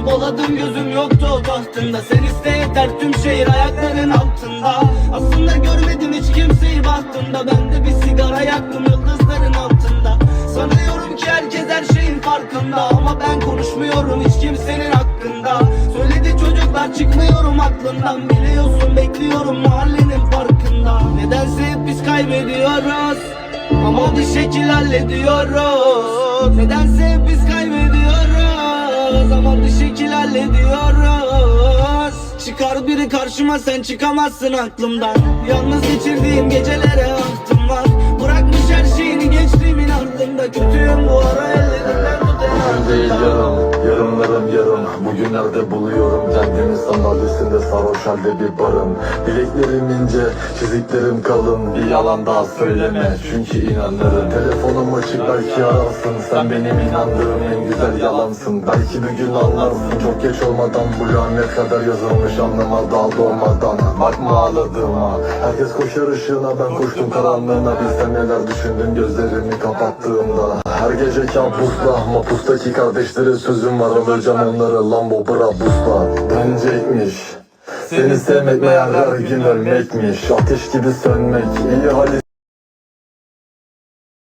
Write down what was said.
çabaladım gözüm yoktu. O tahtında Sen iste yeter tüm şehir ayakların altında. Aslında görmedim hiç kimseyi bahtımda Ben de bir sigara yaktım yıldızların altında. Sanıyorum ki herkes her şeyin farkında. Ama ben konuşmuyorum hiç kimsenin hakkında. Söyledi çocuklar çıkmıyorum aklından Biliyorsun bekliyorum mahallenin parkında Nedense hep biz kaybediyoruz. Ama bir şekil hallediyoruz bir şekil hallediyoruz Çıkar biri karşıma sen çıkamazsın aklımdan. Yalnız geçirdiğim gecelere yarın Bugünlerde buluyorum kendimi sandalyesinde sarhoş halde bir barın. Bileklerim ince, çiziklerim kalın. Bir yalan daha söyleme çünkü inanırım. Telefonum açık belki ararsın. Sen benim inandığım en güzel yalansın. Belki bir gün anlarsın çok geç olmadan Bu lanet kadar yazılmış anlama daha doğmadan Bakma ağladığıma Herkes koşar ışığına. Ben koştum karanlığına Bilsem neler düşündüm gözlerimi kapattığımda. Her gece kabusla mapustaki kardeşlere sözüm var Alacağım onları Lambo Brabus'la Dönecekmiş. Seni sevmek meğer her gün ölmekmiş Ateş gibi sönmek. İyi hali